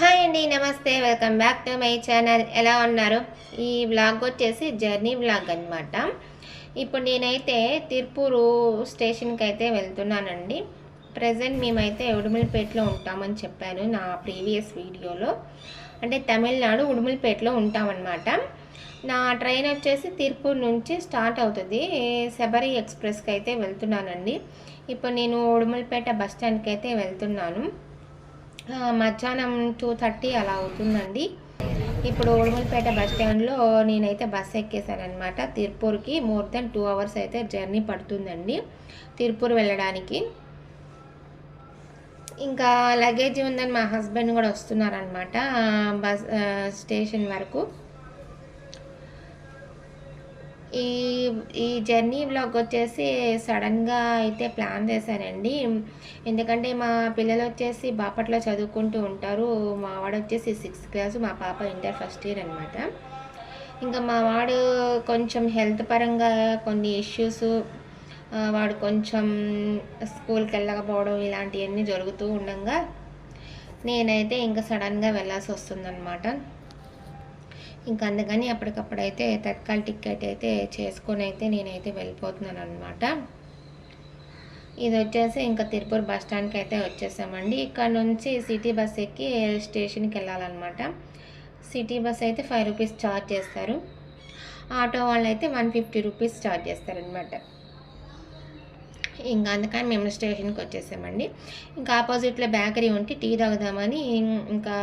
Hi అండి నమస్తే welcome back to my channel ఎలా ఉన్నారు? ఈ వ్లాగ్ వచ్చేసి జర్నీ వ్లాగ్ అనమాట ఇప్పుడు నేనైతే తిరుపూరు స్టేషన్కి అయితే వెళ్తున్నానండి. ప్రజెంట్ మేమైతే ఉడుమలపేటలో ఉంటామని చెప్పాను నా ప్రీవియస్ వీడియోలో అంటే తమిళనాడు ఉడుమలపేటలో ఉంటామన్నమాట. నా ట్రైన్ వచ్చేసి తిరుపూర్ నుంచి స్టార్ట్ అవుతుంది. శబరి ఎక్స్ప్రెస్కి అయితే వెళ్తున్నానండి. ఇప్పుడు నేను ఉడుమలపేట బస్ స్టాండ్కి అయితే వెళ్తున్నాను. మధ్యాహ్నం టూ థర్టీ అలా అవుతుందండి. ఇప్పుడు ఓడమల్పేట బస్ స్టాండ్లో నేనైతే బస్ ఎక్కేసాను అనమాట తిరుపూర్కి మోర్ దెన్ టూ అవర్స్ అయితే జర్నీ పడుతుందండి. తిరుపూర్ వెళ్ళడానికి. ఇంకా లగేజ్ ఉందని మా హస్బెండ్ కూడా వస్తున్నారనమాట బస్ స్టేషన్ వరకు. ఈ ఈ జర్నీ బ్లాగ్ వచ్చేసి సడన్గా అయితే ప్లాన్ చేశానండి. ఎందుకంటే మా పిల్లలు వచ్చేసి బాపట్లో చదువుకుంటూ ఉంటారు. మా వాడు వచ్చేసి సిక్స్త్ క్లాస్ మా పాప ఇంటర్ ఫస్ట్ ఇయర్ అనమాట ఇంకా మా వాడు కొంచెం హెల్త్ పరంగా కొన్ని ఇష్యూస్ వాడు కొంచెం స్కూల్కి వెళ్ళకపోవడం ఇలాంటివన్నీ జరుగుతూ ఉండగా నేనైతే ఇంకా సడన్గా వెళ్ళాల్సి వస్తుందన్నమాట. ఇంకా అందుకని అప్పటికప్పుడైతే తత్కాల టికెట్ అయితే చేసుకొని అయితే నేనైతే వెళ్ళిపోతున్నాను అనమాట ఇది వచ్చేసి ఇంకా తిరుపూర్ బస్ స్టాండ్కి అయితే వచ్చేసామండి. ఇక్కడ నుంచి సిటీ బస్ ఎక్కి స్టేషన్కి వెళ్ళాలన్నమాట. సిటీ బస్ అయితే ఫైవ్ రూపీస్ ఛార్జ్ చేస్తారు. ఆటో వాళ్ళు అయితే వన్ ఫిఫ్టీ రూపీస్ ఛార్జ్ చేస్తారనమాట ఇంకా అందుకని మేము స్టేషన్కి వచ్చేసామండి. ఇంకా ఆపోజిట్లో బేకరీ ఉంటే టీ తాగుదామని ఇంకా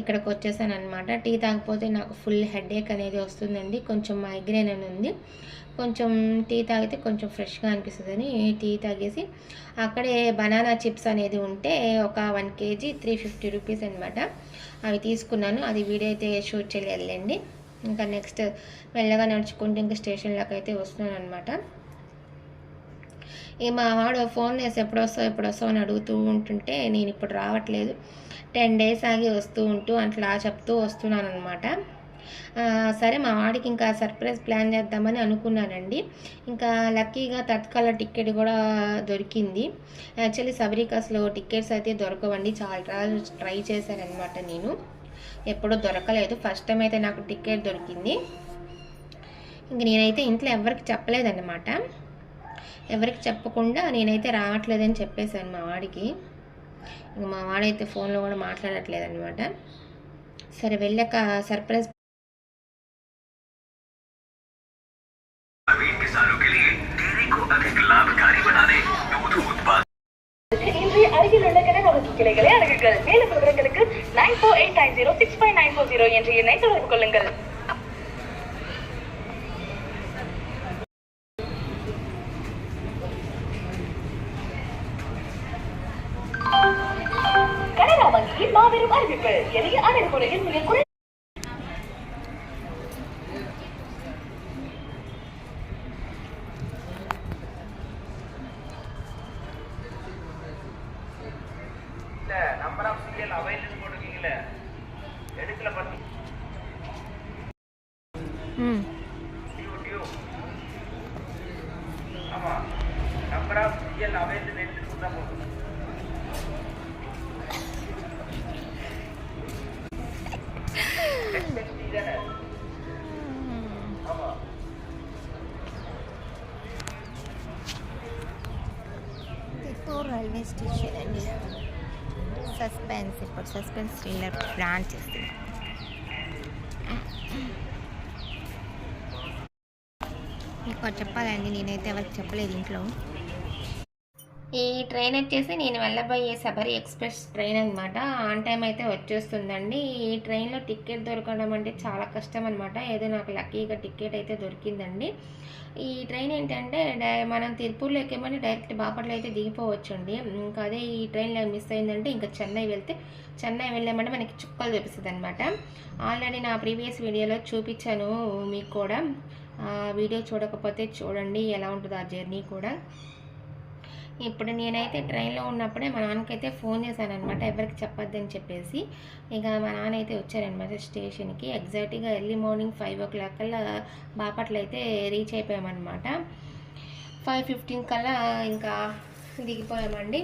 ఇక్కడికి వచ్చేసాను అనమాట టీ తాగకపోతే నాకు ఫుల్ హెడేక్ అనేది వస్తుందండి. కొంచెం మైగ్రేన్ అని ఉంది. కొంచెం టీ తాగితే కొంచెం ఫ్రెష్గా అనిపిస్తుందని టీ తాగేసి అక్కడే బనానా చిప్స్ అనేది ఉంటే ఒక one KG three fifty rupees అనమాట అవి తీసుకున్నాను. అది వీడియో అయితే షూట్ చేయలేదులేండి. ఇంకా నెక్స్ట్ మెల్లగా నడుచుకుంటూ ఇంకా స్టేషన్లోకి అయితే వస్తున్నాను అనమాట ఈ మా వాడు ఫోన్ చేసి ఎప్పుడు వస్తావు ఎప్పుడు వస్తావు అని అడుగుతూ ఉంటుంటే నేను ఇప్పుడు రావట్లేదు. టెన్ డేస్ ఆగి వస్తూ ఉంటూ అట్లా చెప్తూ వస్తున్నాను అనమాట సరే మా వాడికి ఇంకా సర్ప్రైజ్ ప్లాన్ చేద్దామని అనుకున్నానండి. ఇంకా లక్కీగా తత్కాల టికెట్ కూడా దొరికింది. యాక్చువల్లీ సబరికాస్లో టికెట్స్ అయితే దొరకవండి. చాలా ట్రై చేశానమాట నేను. ఎప్పుడూ దొరకలేదు. ఫస్ట్ టైం అయితే నాకు టికెట్ దొరికింది. ఇంక నేనైతే ఇంట్లో ఎవరికి చెప్పలేదన్నమాట. ఎవరికి చెప్పకుండా నేనైతే రావట్లేదని చెప్పేశాను మా వాడికి. ఇంకా మా వాడైతే ఫోన్లో కూడా మాట్లాడట్లేదు అనమాట సరే వెళ్ళాక సర్ప్రైజ్ அருகில் உள்ள கடை மேலும் விவரங்களுக்கு nine four eight nine zero six five nine four zero என்ற எண்ணை தொடர்பு கொள்ளுங்கள் மாபெரும் அறிவிப்பு. எளிய அணுகுமுறையில் மிக குறை இல்ல நம்பர் ஆஃப் சீரியல் அவைலபிள் போட்டிருக்கீங்கல்ல. எடுக்கல பண்ணி டியூ டியூ ஆமா நம்பர் ஆஃப் சீரியல் அவைலபிள் எடுத்து கொடுத்தா போதும். తిరుపూర్ రైల్వే స్టేషన్ సస్పెన్స్ ఇప్పుడు సస్పెన్స్ థ్రిల్లర్ ప్లాన్ చేస్తుంది మీకు చెప్పాలండి నేనైతే ఎవరికి చెప్పలేదు ఇంట్లో. ఈ ట్రైన్ వచ్చేసి నేను వెళ్ళబోయే శబరి ఎక్స్ప్రెస్ ట్రైన్ అనమాట ఆన్ టైం అయితే వచ్చేస్తుందండి. ఈ ట్రైన్లో టికెట్ దొరకడం అంటే చాలా కష్టం అనమాట ఏదో నాకు లక్కీగా టికెట్ అయితే దొరికిందండి. ఈ ట్రైన్ ఏంటంటే డై- మనం తిరుపూర్లో ఎక్కేమని డైరెక్ట్ బాపట్ల అయితే దిగిపోవచ్చండి. ఇంకా అదే ఈ ట్రైన్లో మిస్ అయిందంటే ఇంకా చెన్నై వెళ్తే చెన్నై వెళ్ళామంటే మనకి చుక్కలు చూపిస్తుంది అనమాట ఆల్రెడీ నా ప్రీవియస్ వీడియోలో చూపించాను మీకు కూడా. వీడియో చూడకపోతే చూడండి ఎలా ఉంటుందో ఆ జర్నీ కూడా. ఇప్పుడు నేనైతే ట్రైన్లో ఉన్నప్పుడే మా నాన్నకైతే ఫోన్ చేశాను అనమాట ఎవరికి చెప్పొద్దని చెప్పేసి. ఇక మా నాన్న అయితే వచ్చారనమాట స్టేషన్కి. ఎగ్జాక్ట్గా early morning five o'clock కల్లా బాపట్ల అయితే రీచ్ అయిపోయామన్నమాట. ఫైవ్ ఫిఫ్టీన్ కల్లా ఇంకా దిగిపోయామండి.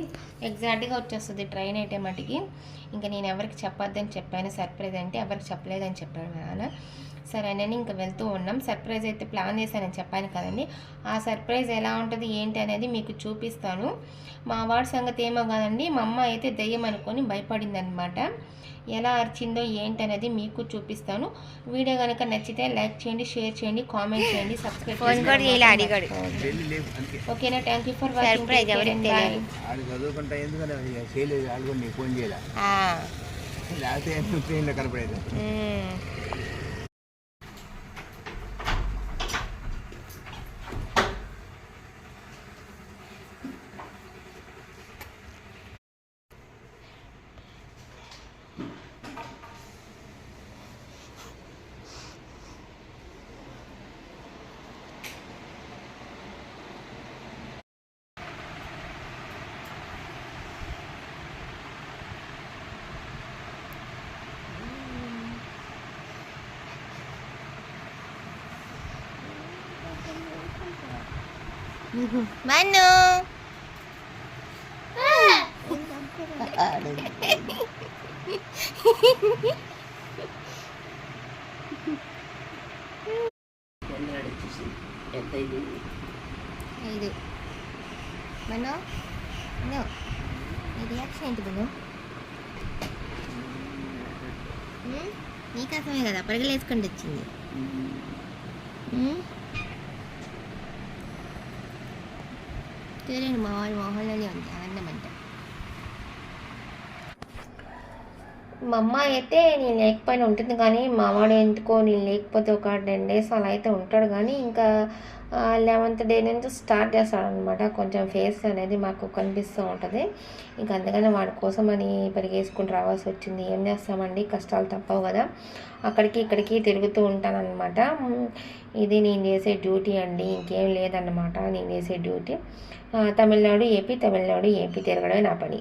ఎగ్జాక్ట్గా వచ్చేస్తుంది ట్రైన్ అయితే మటుకి. ఇంకా నేను ఎవరికి చెప్పొద్దని చెప్పాను సర్ప్రైజ్ అంటే ఎవరికి చెప్పలేదని చెప్పాడు మా నాన్న. సరే అని ఇంకా వెళ్తూ ఉన్నాం. సర్ప్రైజ్ అయితే ప్లాన్ చేశానని చెప్పాను కదండి. ఆ సర్ప్రైజ్ ఎలా ఉంటుంది ఏంటి అనేది మీకు చూపిస్తాను. మా వాడి సంగతి ఏమో కాదండి మా అమ్మ అయితే దయ్యం అనుకొని భయపడింది అనమాట ఎలా అరిచిందో ఏంటి అనేది మీకు చూపిస్తాను. వీడియో కనుక నచ్చితే లైక్ చేయండి షేర్ చేయండి కామెంట్ చేయండి సబ్స్క్రైబ్ ఓకేనా థ్యాంక్ యూ ఫర్ Surprise, ఎవరికి తెలియదు. ఆడు చదువుకుంటా ఎందుకంటే ఇక చేయలేదు ఆడు కూడా నీకు ఫోన్ చేయాలి ఆ, లేకపోతే నువ్వు ట్రైన్లో కనపడేది ఉమ్. మన్ను. ఐదు. మను మను నీ రియాక్షన్ ఏంటి మను నీకోసమే కదా పరుగులేసుకుంటూ వచ్చింది ఉమ్. చూడండి మా వాడి మొహంలోనే ఉంది ఆనందం అంటే మా అమ్మ అయితే నేను లేకపోయినా ఉంటుంది కానీ మా వాడు ఎందుకో నేను లేకపోతే ఒక టెన్ డేస్ అలా అయితే ఉంటాడు కానీ ఇంకా లెవెంత్ డే నుంచి స్టార్ట్ చేస్తాడు అనమాట కొంచెం ఫేస్ అనేది మాకు కనిపిస్తూ ఉంటుంది. ఇంకా అందుకనే వాడి కోసం అని పరిగేసుకుని రావాల్సి వచ్చింది. ఏం చేస్తామండి? కష్టాలు తప్పవు కదా. అక్కడికి ఇక్కడికి తిరుగుతూ ఉంటాను అనమాట ఇది నేను చేసే డ్యూటీ అండి. ఇంకేం లేదన్నమాట. నేను చేసే duty. Tamil Nadu AP Tamil Nadu AP తిరగడమే నా పని.